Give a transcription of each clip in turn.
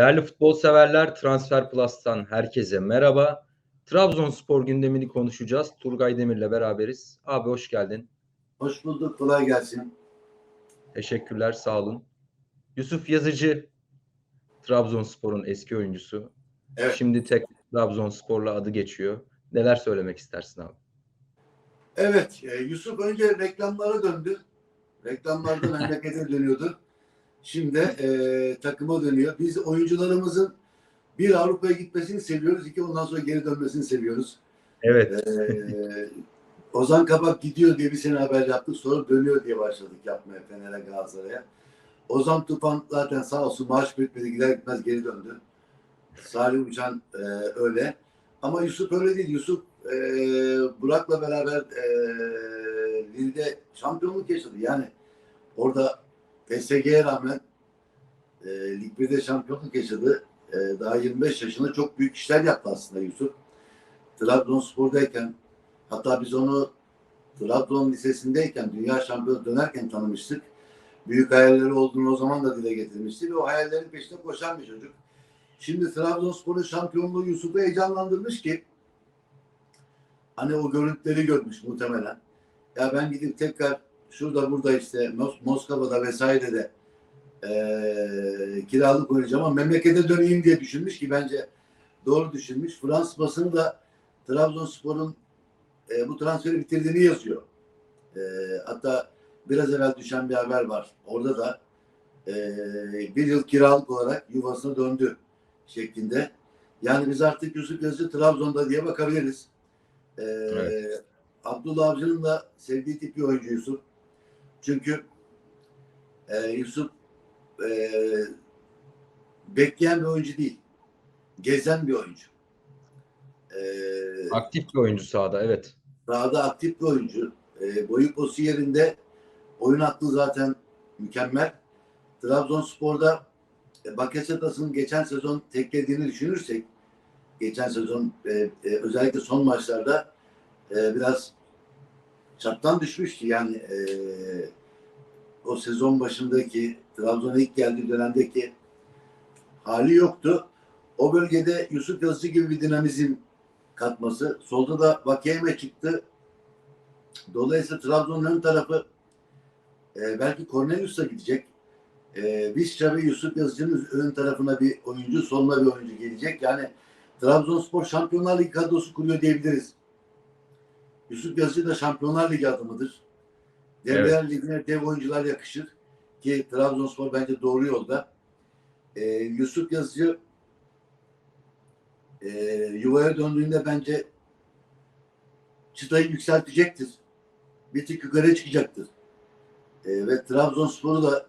Değerli futbol severler, Transfer Plus'tan herkese merhaba. Trabzonspor gündemini konuşacağız. Turgay Demir'le beraberiz. Abi hoş geldin. Hoş bulduk. Kolay gelsin. Teşekkürler, sağ olun. Yusuf Yazıcı, Trabzonspor'un eski oyuncusu. Evet. Şimdi tek Trabzonspor'la adı geçiyor. Neler söylemek istersin abi? Evet. e, Yusuf önce reklamlara döndü. Reklamlardan memlekete dönüyordu. Şimdi e, takıma dönüyor. Biz oyuncularımızın bir Avrupa'ya gitmesini seviyoruz. iki ondan sonra geri dönmesini seviyoruz. Evet, E, Ozan Kabak gidiyor diye bir sene haber yaptık. Sonra dönüyor diye başladık yapmaya Fener'e Galatasaray'a. Ozan Tufan zaten sağ olsun maaş bitmedi gider gitmez geri döndü. Salih Uçan e, öyle. Ama Yusuf öyle değil. Yusuf e, Burak'la beraber e, Lille'de şampiyonluk yaşadı. Yani orada PSG'ye rağmen e, Lig 1'de şampiyonluk yaşadı. E, daha 25 yaşında çok büyük işler yaptı aslında Yusuf. Trabzonspor'dayken hatta biz onu Trabzon Lisesi'ndeyken dünya şampiyonu dönerken tanımıştık. Büyük hayalleri olduğunu o zaman da dile getirmişti ve o hayallerin peşinde koşan bir çocuk. Şimdi Trabzonspor'un şampiyonluğu Yusuf'u heyecanlandırmış ki hani o görüntüleri görmüş muhtemelen. Ya ben gidip tekrar şurada burada işte Mos- Moskova'da vesairede eee kiralık oynayacağım ama memlekete döneyim diye düşünmüş ki bence doğru düşünmüş. Fransız basını da Trabzonspor'un e, bu transferi bitirdiğini yazıyor. E, hatta biraz evvel düşen bir haber var. Orada da e, bir yıl kiralık olarak yuvasına döndü şeklinde. Yani biz artık Yusuf Yazıcı Trabzon'da diye bakabiliriz. E, Evet. Abdullah Avcı'nın da sevdiği tip bir oyuncu Yusuf. Çünkü e, Yusuf e, bekleyen bir oyuncu değil. Gezen bir oyuncu. E, aktif bir oyuncu sahada, evet. Sahada aktif bir oyuncu. E, boyu posu yerinde. Oyun aklı zaten mükemmel. Trabzonspor'da e, Bakasetas'ın geçen sezon teklediğini düşünürsek geçen sezon e, e, özellikle son maçlarda e, biraz çaptan düşmüştü. Yani e, o sezon başındaki Trabzon'a ilk geldiği dönemdeki hali yoktu. O bölgede Yusuf Yazıcı gibi bir dinamizm katması. Solda da Vakeyeme çıktı. Dolayısıyla Trabzon'un ön tarafı e, belki Cornelius'a gidecek. E, Visca ve Yusuf Yazıcı'nın ön tarafına bir oyuncu, soluna bir oyuncu gelecek. Yani Trabzonspor Şampiyonlar Ligi kadrosu kuruyor diyebiliriz. Yusuf Yazıcı da Şampiyonlar Ligi adımıdır. Devler Ligi'ne dev oyuncular yakışır. Ki Trabzonspor bence doğru yolda. E, Yusuf Yazıcı e, yuvaya döndüğünde bence çıtayı yükseltecektir. Bir tık yukarı çıkacaktır. E, ve Trabzonspor'u da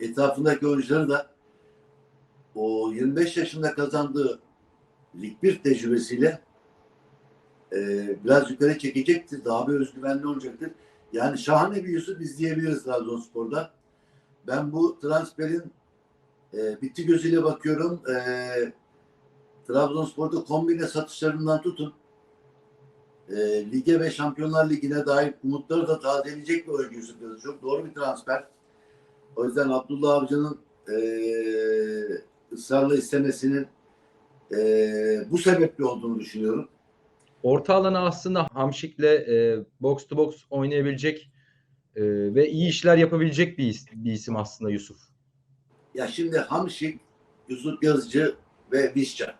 etrafındaki oyuncuları da o 25 yaşında kazandığı Lig 1 tecrübesiyle e, biraz yukarı çekecektir. Daha bir özgüvenli olacaktır. Yani şahane bir Yusuf izleyebiliriz Trabzonspor'da. Ben bu transferin e, bitti gözüyle bakıyorum. E, Trabzonspor'da kombine satışlarından tutun e, lige ve Şampiyonlar Ligi'ne dair umutları da tazeleyecek bir oyuncu Yusuf Yazıcı. Çok doğru bir transfer. O yüzden Abdullah Avcı'nın e, ısrarla istemesinin e, bu sebeple olduğunu düşünüyorum. Orta alana aslında Hamşik'le e, box to box oynayabilecek e, ve iyi işler yapabilecek bir, is- bir isim aslında Yusuf. Ya şimdi Hamşik, Yusuf Yazıcı ve Visca.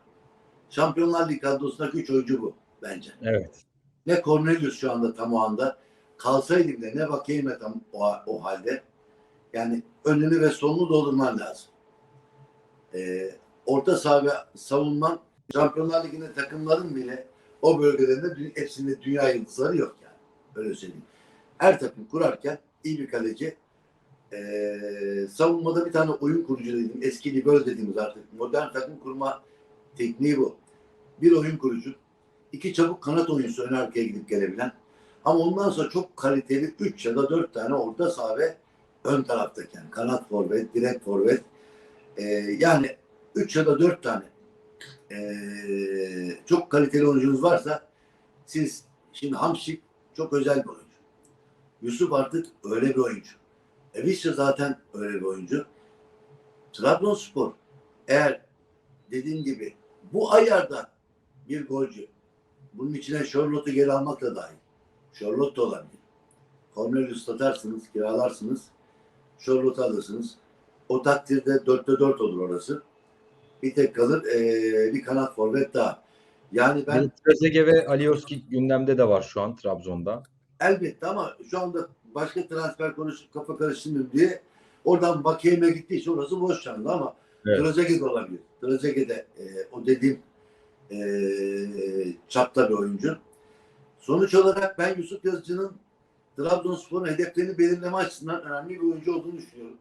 Şampiyonlar Ligi kadrosundaki üç oyuncu bu bence. Evet. Ne Cornelius şu anda tam o anda. Kalsaydı bile ne Vakeyme tam o, o halde. Yani önünü ve solunu doldurman lazım. Ee, orta saha ve savunman Şampiyonlar Ligi'nde takımların bile o bölgelerinde hepsinde dünya yıldızları yok yani. Öyle söyleyeyim. Her takım kurarken iyi bir kaleci ee, savunmada bir tane oyun kurucu dediğim, eski libero dediğimiz artık modern takım kurma tekniği bu. Bir oyun kurucu, iki çabuk kanat oyuncusu ön arkaya gidip gelebilen ama ondan sonra çok kaliteli 3 ya da 4 tane orta saha ve ön taraftaki yani kanat forvet, direkt forvet Ee, yani 3 ya da 4 tane ee, çok kaliteli oyuncunuz varsa siz şimdi Hamşik çok özel bir oyuncu. Yusuf artık öyle bir oyuncu. E Visca zaten öyle bir oyuncu. Trabzonspor eğer dediğim gibi bu ayarda bir golcü bunun içine Charlotte'u geri almak da dahil. Charlotte olabilir. Cornelius satarsınız, kiralarsınız. Charlotte alırsınız. O takdirde dörtte dört olur orası. Bir tek kalır eee, bir kanat forvet daha. Yani ben Yani ve Alioski gündemde de var şu an Trabzon'da. elbette ama şu anda başka transfer konuşup kafa karıştırmayayım diye oradan Bakiyem'e gittiği için orası boş şu anda ama Evet. Trezeguet de olabilir. Trezeguet de e, o dediğim e, çapta bir oyuncu. Sonuç olarak ben Yusuf Yazıcı'nın Trabzonspor'un hedeflerini belirleme açısından önemli bir oyuncu olduğunu düşünüyorum.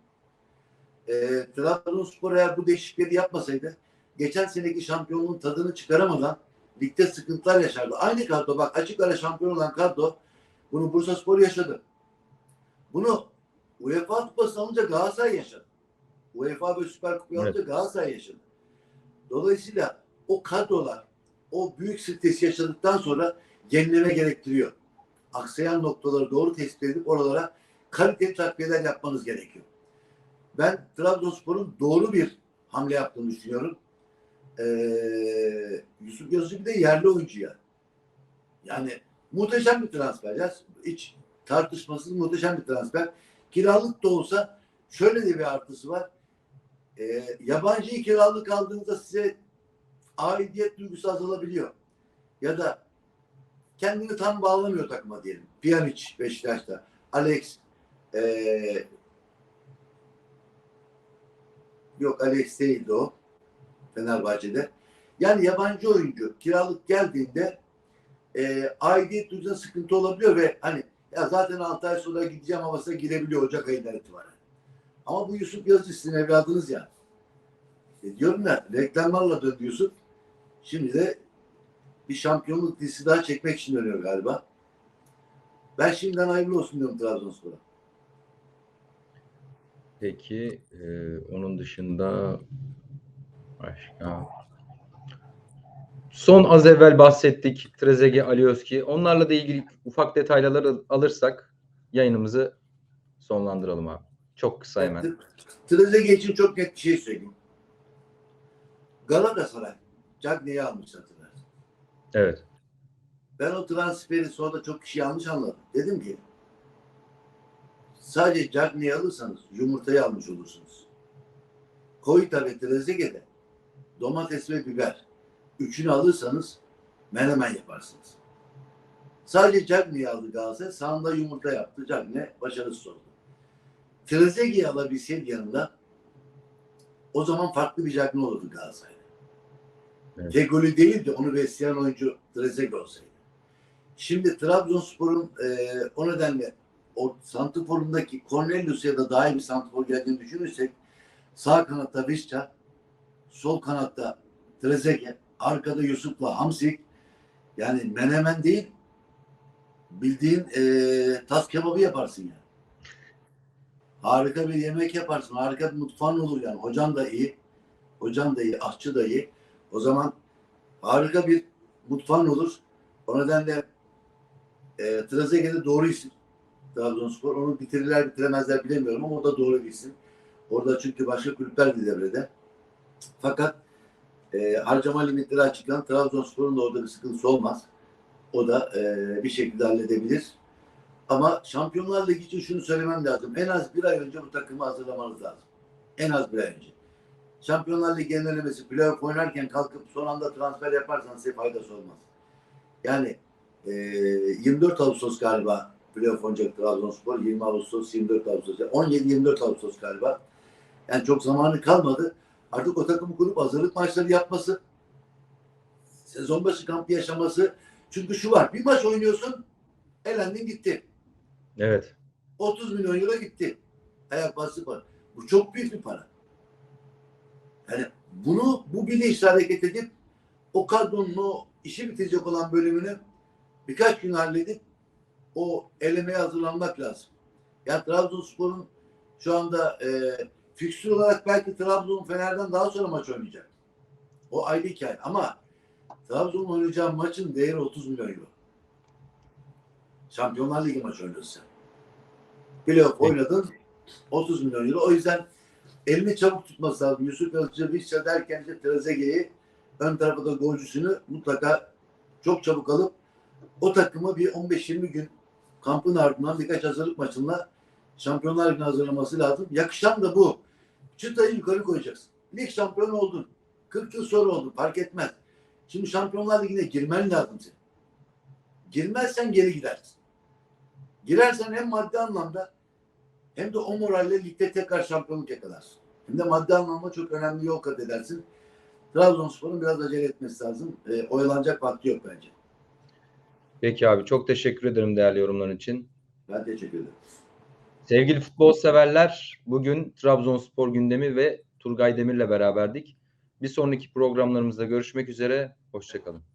E, Trabzonspor eğer bu değişiklikleri yapmasaydı geçen seneki şampiyonluğun tadını çıkaramadan ligde sıkıntılar yaşardı. Aynı kadro bak açık ara şampiyon olan kadro bunu Bursa Spor yaşadı. Bunu UEFA Kupası alınca Galatasaray yaşadı. UEFA ve Süper Kupa alınca Galatasaray yaşadı. Dolayısıyla o kadrolar o büyük stresi yaşadıktan sonra yenileme gerektiriyor. Aksayan noktaları doğru tespit edip oralara kaliteli takviyeler yapmanız gerekiyor. Ben Trabzonspor'un doğru bir hamle yaptığını düşünüyorum. Ee, Yusuf Yazıcı bir de yerli oyuncu ya. Yani muhteşem bir transfer. Ya. Hiç tartışmasız muhteşem bir transfer. Kiralık da olsa şöyle de bir artısı var. Ee, yabancıyı kiralık aldığınızda size aidiyet duygusu azalabiliyor. Ya da kendini tam bağlamıyor takıma diyelim. Pjanic Beşiktaş'ta. Alex ee, yok Alex değildi o. Fenerbahçe'de. Yani yabancı oyuncu kiralık geldiğinde e, aidiyet duygusuna sıkıntı olabiliyor ve hani ya zaten 6 ay sonra gideceğim havasına girebiliyor Ocak ayından itibaren. Ama bu Yusuf Yazıcı sizin evladınız ya. E diyorum ya reklamlarla döndü Yusuf. Şimdi de bir şampiyonluk dizisi daha çekmek için dönüyor galiba. Ben şimdiden hayırlı olsun diyorum Trabzonspor'a. Peki e, onun dışında başka Son az evvel bahsettik Trezeguet, Alioski. Onlarla da ilgili ufak detayları alırsak yayınımızı sonlandıralım abi. Çok kısa hemen. Trezeguet için çok net bir şey söyleyeyim. Galatasaray Cagney'i almış hatırlarsın. Evet. Ben o transferi sonra çok kişi yanlış anladım. Dedim ki sadece Cagney'i alırsanız yumurtayı almış olursunuz. Koyta ve Trezeguet'e domates ve biber üçünü alırsanız menemen yaparsınız. Sadece Cagney'i aldı Galatasaray. Sağında yumurta yaptı. Cagney başarısız oldu. Trezeguet'i alabilseydi yanında o zaman farklı bir Cagney olurdu Galatasaray'da. Evet. Tek golü değil de onu besleyen oyuncu Trezeguet olsaydı. Şimdi Trabzonspor'un e, o nedenle o santiforundaki Cornelius ya da daha iyi bir santifor geldiğini düşünürsek sağ kanatta Vişça, sol kanatta Trezeguet, arkada Yusuf'la Hamsik yani menemen değil bildiğin e, tas kebabı yaparsın yani. Harika bir yemek yaparsın. Harika bir mutfağın olur yani. Hocan da iyi. Hocan da iyi. Aşçı da iyi. O zaman harika bir mutfağın olur. O nedenle e, Trezeguet'e doğru isim. Trabzonspor. Onu bitirirler bitiremezler bilemiyorum ama o da doğru bir isim. Orada çünkü başka kulüpler de devrede. Fakat e, harcama limitleri açıklanan Trabzonspor'un da orada bir sıkıntısı olmaz. O da e, bir şekilde halledebilir. Ama Şampiyonlar Ligi için şunu söylemem lazım. En az bir ay önce bu takımı hazırlamanız lazım. En az bir ay önce. Şampiyonlar Ligi yenilemesi, playoff oynarken kalkıp son anda transfer yaparsanız size faydası olmaz. Yani e, 24 Ağustos galiba playoff oynayacak Trabzonspor. 20 Ağustos, 24 Ağustos. 17-24 Ağustos galiba. Yani çok zamanı kalmadı. Artık o takımı kurup hazırlık maçları yapması, sezon başı kampı yaşaması. Çünkü şu var, bir maç oynuyorsun, elendin gitti. Evet. 30 milyon euro gitti. Ayak bastı para. Bu çok büyük bir para. Yani bunu bu bilinçle hareket edip o kadronun o işi bitirecek olan bölümünü birkaç gün halledip o elemeye hazırlanmak lazım. Yani Trabzonspor'un şu anda e, fikstür olarak belki Trabzon Fener'den daha sonra maç oynayacak. O ayrı hikaye. Ama Trabzon oynayacağı maçın değeri 30 milyon euro. Şampiyonlar Ligi maçı oynuyorsun sen. Playoff oynadın 30 milyon euro. O yüzden elini çabuk tutması lazım. Yusuf Yazıcı Vişça derken işte Trezeguet'i ön tarafa da golcüsünü mutlaka çok çabuk alıp o takımı bir 15-20 gün kampın ardından birkaç hazırlık maçında Şampiyonlar Ligi'ne hazırlaması lazım. Yakışan da bu. Çıtayı yukarı koyacaksın. Lig şampiyonu oldun. 40 yıl sonra oldun. Fark etmez. Şimdi Şampiyonlar Ligi'ne girmen lazım senin. Girmezsen geri gidersin. Girersen hem maddi anlamda hem de o moralle ligde tekrar şampiyonluk yakalarsın. Hem de maddi anlamda çok önemli yol kat edersin. Trabzonspor'un biraz acele etmesi lazım. E, oyalanacak vakti yok bence. Peki abi çok teşekkür ederim değerli yorumların için. Ben teşekkür ederim. Sevgili futbol severler, bugün Trabzonspor gündemi ve Turgay Demir'le beraberdik. Bir sonraki programlarımızda görüşmek üzere, hoşçakalın.